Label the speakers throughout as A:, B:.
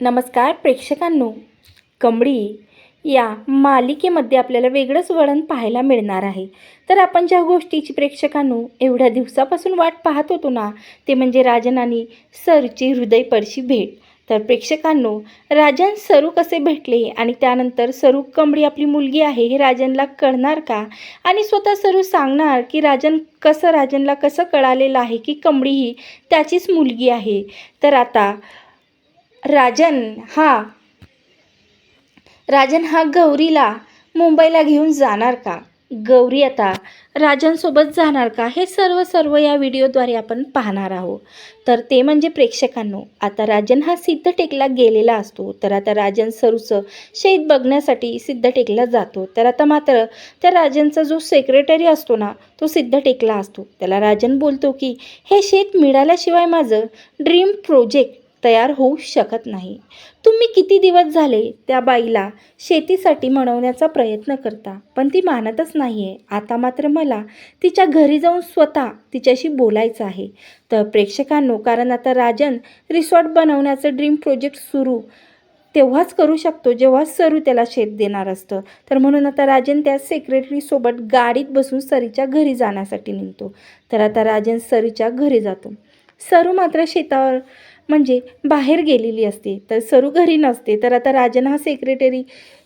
A: नमस्कार प्रेक्षकांनो. कमळी या मालिकेमध्ये आपल्याला वेगळंच वळण पाहायला मिळणार आहे. तर आपण ज्या गोष्टीची प्रेक्षकांनो एवढ्या दिवसापासून वाट पाहत होतो ना ते म्हणजे राजन आणि सरची हृदयपर्शी भेट. तर प्रेक्षकांनो राजन सरू कसे भेटले आणि त्यानंतर सरू कमळी आपली मुलगी आहे हे राजनला कळणार का? आणि स्वतः सरू सांगणार की राजन कसं राजनला कसं कळालेलं आहे की कमळी ही त्याचीच मुलगी आहे. तर आता राजन हा. राजन हा गौरीला मुंबईला घेऊन जाणार का? गौरी आता राजनसोबत जाणार का? हे सर्व सर्व या व्हिडिओद्वारे आपण पाहणार आहोत. तर ते म्हणजे प्रेक्षकांनो आता राजन हा सिद्धटेकला गेलेला असतो. तर आता राजन सरूचं शेत बघण्यासाठी सिद्धटेकला जातो. तर आता मात्र त्या राजनचा जो सेक्रेटरी असतो ना तो सिद्धटेकला असतो. त्याला राजन बोलतो की हे शेत मिळाल्याशिवाय माझं ड्रीम प्रोजेक्ट तयार होऊ शकत नाही. तुम्ही किती दिवस झाले त्या बाईला शेतीसाठी म्हणवण्याचा प्रयत्न करता पण ती मानतच नाही आहे आता मात्र मला तिच्या घरी जाऊन स्वतः तिच्याशी बोलायचं आहे. तर प्रेक्षकांनो कारण आता राजन रिसॉर्ट बनवण्याचं ड्रीम प्रोजेक्ट सुरू तेव्हाच करू शकतो जेव्हा सरू त्याला शेत देणार असतं. तर म्हणून आता राजन त्या सेक्रेटरीसोबत गाडीत बसून सरीच्या घरी जाण्यासाठी निघतो. तर आता राजन सरीच्या घरी जातो. सरू मात्र शेतावर म्हणजे बाहेर गेलेली असते. तर सरू घरी नसते. तर आता राजन हा सेक्रेटरी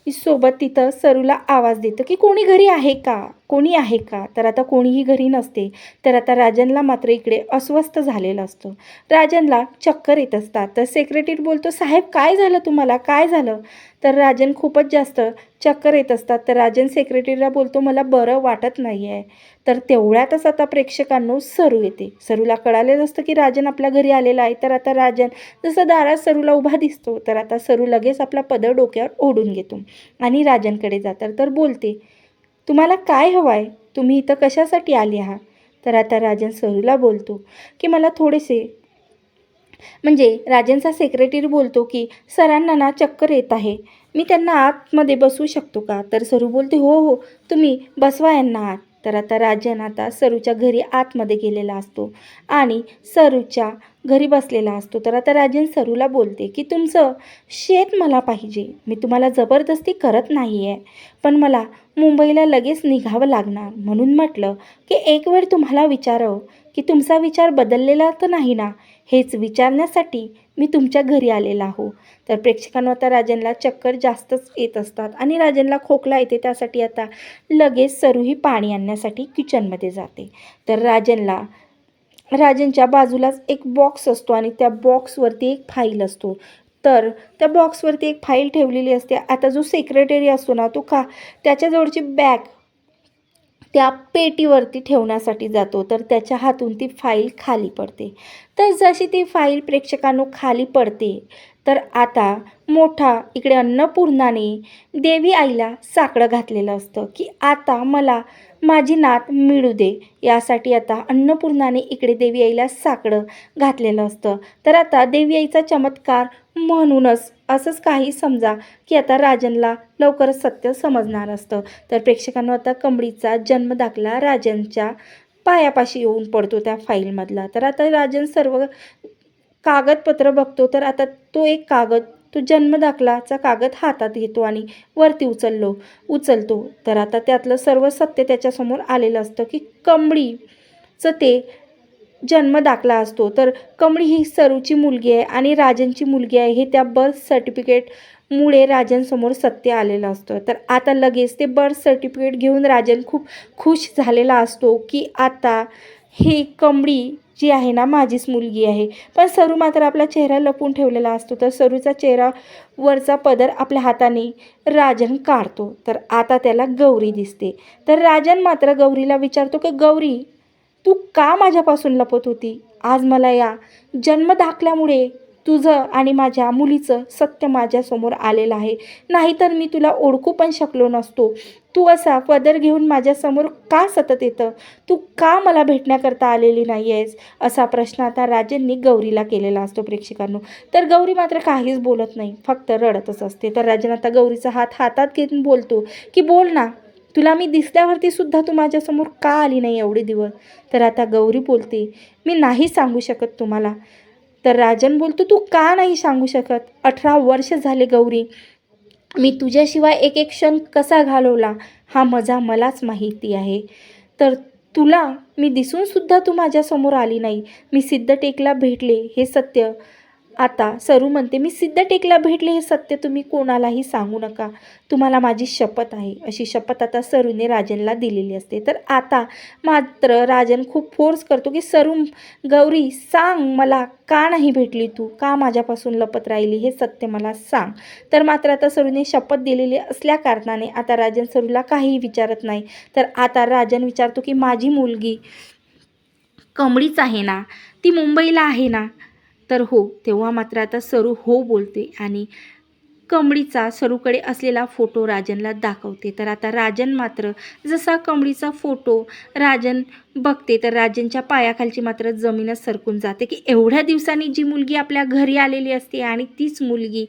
A: सोबत तिथं सरूला आवाज देतो की कोणी घरी आहे का? कोणी आहे का? तर आता कोणीही घरी नसते. तर आता राजनला मात्र इकडे अस्वस्थ झालेलं असतं. राजनला चक्कर येत असतात. तर सेक्रेटरी बोलतो साहेब काय झालं तुम्हाला? काय झालं? तर राजन खूपच जास्त चक्कर येत असतात. तर राजन सेक्रेटरीला बोलतो मला बरं वाटत नाही आहे तर तेवढ्यातच आता प्रेक्षकांनो सरू येते. सरूला कळालेलं असतं की राजन आपल्या घरी आलेला आहे. तर आता राजन जसं दारात सरूला उभा दिसतो तर आता सरू लगेच आपला पदर डोक्यावर ओढून घेतो. आणि राजनकडे जातात. तर बोलते तुम्हाला काय हवं आहे तुम्ही इथं कशासाठी आले आहात? तर आता राजन सरूला बोलतो की मला थोडेसे म्हणजे राजनचा सेक्रेटरी बोलतो की सरांना ना चक्कर येत आहे. मी त्यांना आतमध्ये बसवू शकतो का? तर सरू बोलते हो हो तुम्ही बसवा यांना आत. तर आता राजन आता सरूच्या घरी आतमध्ये गेलेला असतो आणि सरूच्या घरी बसलेला असतो. तर आता राजन सरूला बोलते की तुमचं शेत मला पाहिजे. मी तुम्हाला जबरदस्ती करत नाही आहे पण मला मुंबईला लगेच निघावं लागणार. म्हणून म्हटलं की एक वेळ तुम्हाला विचारावं. की तुमचा विचार बदललेला तर नाही ना? हेच विचारण्यासाठी मी तुमच्या घरी आलेला आहो तर प्रेक्षकांना आता राजनला चक्कर जास्तच येत असतात आणि राजनला खोकला येते. त्यासाठी आता लगेच सरूही पाणी आणण्यासाठी किचनमध्ये जाते. तर राजनला राजनच्या बाजूलाच एक बॉक्स असतो आणि त्या बॉक्सवरती एक फाईल असतो. तर त्या बॉक्सवरती एक फाईल ठेवलेली असते. आता जो सेक्रेटरी असतो ना तो का त्याच्याजवळची बॅग त्या पेटीवरती ठेवण्यासाठी जातो. तर त्याच्या हातून ती फाईल खाली पडते. तर जशी ती फाईल प्रेक्षकांनो खाली पडते तर आता मोठा इकडे अन्नपूर्णाने देवी आईला साकडं घातलेलं असतं की आता मला माझी नात मिळू दे. यासाठी आता अन्नपूर्णाने इकडे देवी आईला साकडं घातलेलं असतं. तर आता देवी आईचा चमत्कार म्हणूनच असंच काही समजा की आता राजनला लवकरच सत्य समजणार असतं. तर प्रेक्षकांना आता कमळीचा जन्म दाखला राजनच्या पायापाशी येऊन पडतो त्या फाईलमधला तर आता राजन सर्व कागदपत्र बघतो. तर आता तो एक कागद तो जन्मदाखलाचा कागद हातात घेतो आणि वरती उचललो. उचलतो. तर आता त्यातलं सर्व सत्य त्याच्यासमोर आलेलं असतं की कमळीचं ते जन्म दाखला असतो. तर कमळी ही सरूची मुलगी आहे आणि राजनची मुलगी आहे. हे त्या बर्थ सर्टिफिकेटमुळे राजनसमोर सत्य आलेलं असतं. तर आता लगेच ते बर्थ सर्टिफिकेट घेऊन राजन खूप खुश झालेला असतो की आता हे कमळी जी आहे ना माझीच मुलगी आहे. पण सरू मात्र आपला चेहरा लपून ठेवलेला असतो. तर सरूचा चेहरा वरचा पदर आपल्या हाताने राजन काढतो. तर आता त्याला गौरी दिसते. तर राजन मात्र गौरीला विचारतो की गौरी तू का माझ्यापासून लपत होती? आज मला या जन्म दाखल्यामुळे तुझं आणि माझ्या मुलीचं सत्य माझ्यासमोर आलेलं आहे. नाहीतर मी तुला ओळखू पण शकलो नसतो. तू असा पदर घेऊन माझ्यासमोर का सतत येतं? तू का मला भेटण्याकरता आलेली नाही आहेस असा प्रश्न आता राजेंनी गौरीला केलेला असतो प्रेक्षकांनो. तर गौरी मात्र काहीच बोलत नाही. फक्त रडतच असते. तर राजन आता गौरीचा हात हातात घेऊन बोलतो की बोल ना. तुला मी दिसल्यावरती सुद्धा तू माझ्यासमोर का आली नाही एवढे दिवस? तर आता गौरी बोलते मी नाही सांगू शकत तुम्हाला. तर राजन बोलतो तू का नाही सांगू शकत? अठरा वर्ष झाले गौरी मी तुझ्याशिवाय एक एक क्षण कसा घालवला हा मजा मलाच माहिती आहे. तर तुला मी दिसूनसुद्धा तू माझ्यासमोर आली नाही. मी सिद्धटेकला भेटले हे सत्य. आता सरू म्हणते मी सिद्धटेकला भेटले हे सत्य तुम्ही कोणालाही सांगू नका. तुम्हाला माझी शपथ आहे. अशी शपथ आता सरूने राजनला दिलेली असते. तर आता मात्र राजन खूप फोर्स करतो की सरू गौरी सांग मला का नाही भेटली तू? का माझ्यापासून लपत राहिली? हे सत्य मला सांग. तर मात्र आता सरूने शपथ दिलेली असल्या कारणाने आता राजन सरूला काहीही विचारत नाही. तर आता राजन विचारतो की माझी मुलगी कमळीच आहे ना? ती मुंबईला आहे ना? तर हो तेव्हा मात्र आता सरू हो बोलते आणि कमळीचा सरूकडे असलेला फोटो राजनला दाखवते. तर आता राजन मात्र जसा कमळीचा फोटो राजन बघते तर राजनच्या पायाखालची मात्र जमीनच सरकून जाते की एवढ्या दिवसांनी जी मुलगी आपल्या घरी आलेली असते आणि तीच मुलगी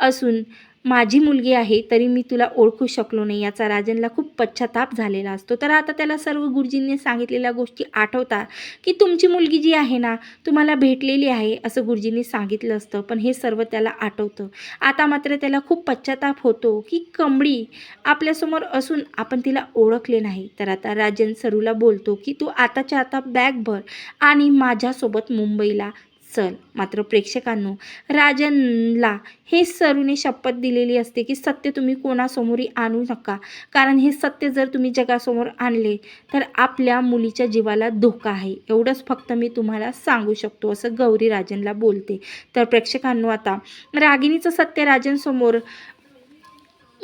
A: असून माझी मुलगी आहे तरी मी तुला ओळखू शकलो नाही. याचा राजनला खूप पश्चाताप झालेला असतो. तर आता त्याला सर्व गुरुजींनी सांगितलेल्या गोष्टी आठवतात की तुमची मुलगी जी आहे ना तुम्हाला भेटलेली आहे असं गुरुजींनी सांगितलं असतं. पण हे सर्व त्याला आठवतं. आता मात्र त्याला खूप पश्चाताप होतो की कमळी आपल्यासमोर असून आपण तिला ओळखले नाही. तर आता राजन सरूला बोलतो की तू आताच्या आता बॅग भर आणि माझ्यासोबत मुंबईला. चल मात्र प्रेक्षकांनो राजनला हे सरूने शपथ दिलेली असते की सत्य तुम्ही कोणासमोरही आणू नका. कारण हे सत्य जर तुम्ही जगासमोर आणले तर आपल्या मुलीच्या जीवाला धोका आहे. एवढंच फक्त मी तुम्हाला सांगू शकतो असं गौरी राजनला बोलते. तर प्रेक्षकांनो आता रागिणीचं सत्य राजनसमोर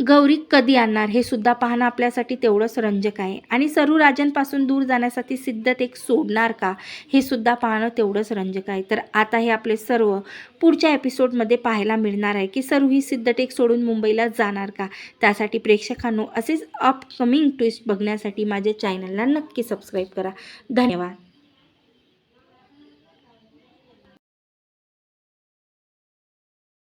A: गौरी कधी आणणार? हे सुद्धा पाहणं आपल्यासाठी तेवढंच रंजक आहे. आणि सरू राजांपासून दूर जाण्यासाठी सिद्धतेक सोडणार का? हे सुद्धा पाहणं तेवढंच रंजक आहे. तर आता हे आपले सर्व पुढच्या एपिसोडमध्ये पाहायला मिळणार आहे की सरू ही सिद्धटेक सोडून मुंबईला जाणार का? त्यासाठी प्रेक्षकांनो असेच अपकमिंग ट्विस्ट बघण्यासाठी माझ्या चॅनलला नक्की सबस्क्राईब करा. धन्यवाद.